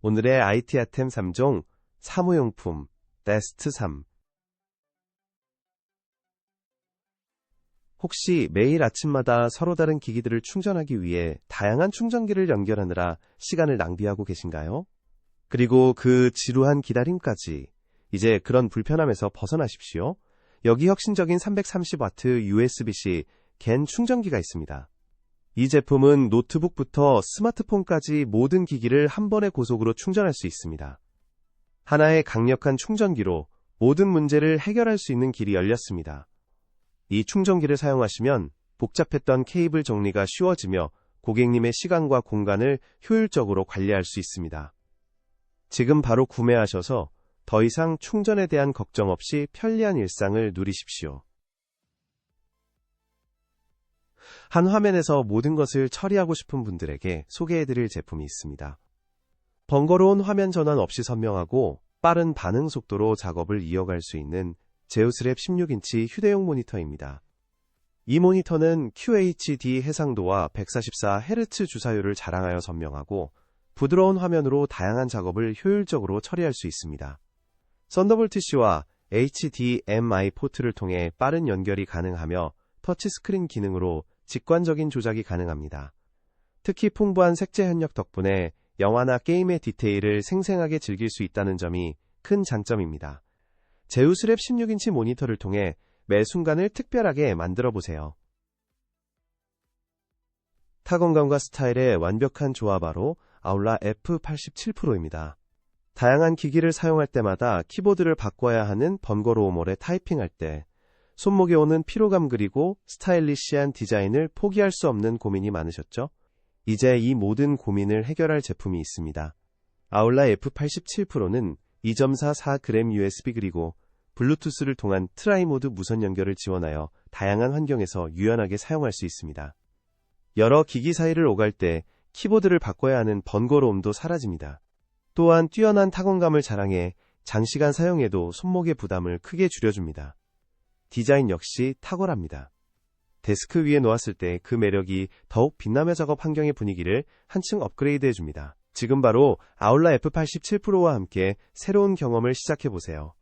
오늘의 IT 아템 3종 사무용품 베스트 3 혹시 매일 아침마다 서로 다른 기기들을 충전하기 위해 다양한 충전기를 연결하느라 시간을 낭비하고 계신가요? 그리고 그 지루한 기다림까지 이제 그런 불편함에서 벗어나십시오. 여기 혁신적인 330W USB-C 겐 충전기가 있습니다. 이 제품은 노트북부터 스마트폰까지 모든 기기를 한 번의 고속으로 충전할 수 있습니다. 하나의 강력한 충전기로 모든 문제를 해결할 수 있는 길이 열렸습니다. 이 충전기를 사용하시면 복잡했던 케이블 정리가 쉬워지며 고객님의 시간과 공간을 효율적으로 관리할 수 있습니다. 지금 바로 구매하셔서 더 이상 충전에 대한 걱정 없이 편리한 일상을 누리십시오. 한 화면에서 모든 것을 처리하고 싶은 분들에게 소개해드릴 제품이 있습니다. 번거로운 화면 전환 없이 선명하고 빠른 반응 속도로 작업을 이어갈 수 있는 제우스랩 16인치 휴대용 모니터입니다. 이 모니터는 QHD 해상도와 144Hz 주사율을 자랑하여 선명하고 부드러운 화면으로 다양한 작업을 효율적으로 처리할 수 있습니다. 썬더볼트-C와 HDMI 포트를 통해 빠른 연결이 가능하며 터치스크린 기능으로 직관적인 조작이 가능합니다. 특히 풍부한 색재 현역 덕분에 영화나 게임의 디테일을 생생하게 즐길 수 있다는 점이 큰 장점입니다. 제우스랩 16인치 모니터를 통해 매 순간을 특별하게 만들어 보세요. 타건감과 스타일의 완벽한 조화바로 아울라 F87 프로입니다. 다양한 기기를 사용할 때마다 키보드를 바꿔야 하는 번거로움 오래 타이핑할 때 손목에 오는 피로감 그리고 스타일리시한 디자인을 포기할 수 없는 고민이 많으셨죠? 이제 이 모든 고민을 해결할 제품이 있습니다. 아울라 F87 프로는 2.44g USB 그리고 블루투스를 통한 트라이모드 무선 연결을 지원하여 다양한 환경에서 유연하게 사용할 수 있습니다. 여러 기기 사이를 오갈 때 키보드를 바꿔야 하는 번거로움도 사라집니다. 또한 뛰어난 타건감을 자랑해 장시간 사용해도 손목의 부담을 크게 줄여줍니다. 디자인 역시 탁월합니다. 데스크 위에 놓았을 때 그 매력이 더욱 빛나며 작업 환경의 분위기를 한층 업그레이드 해줍니다. 지금 바로 아울라 F87 프로와 함께 새로운 경험을 시작해보세요.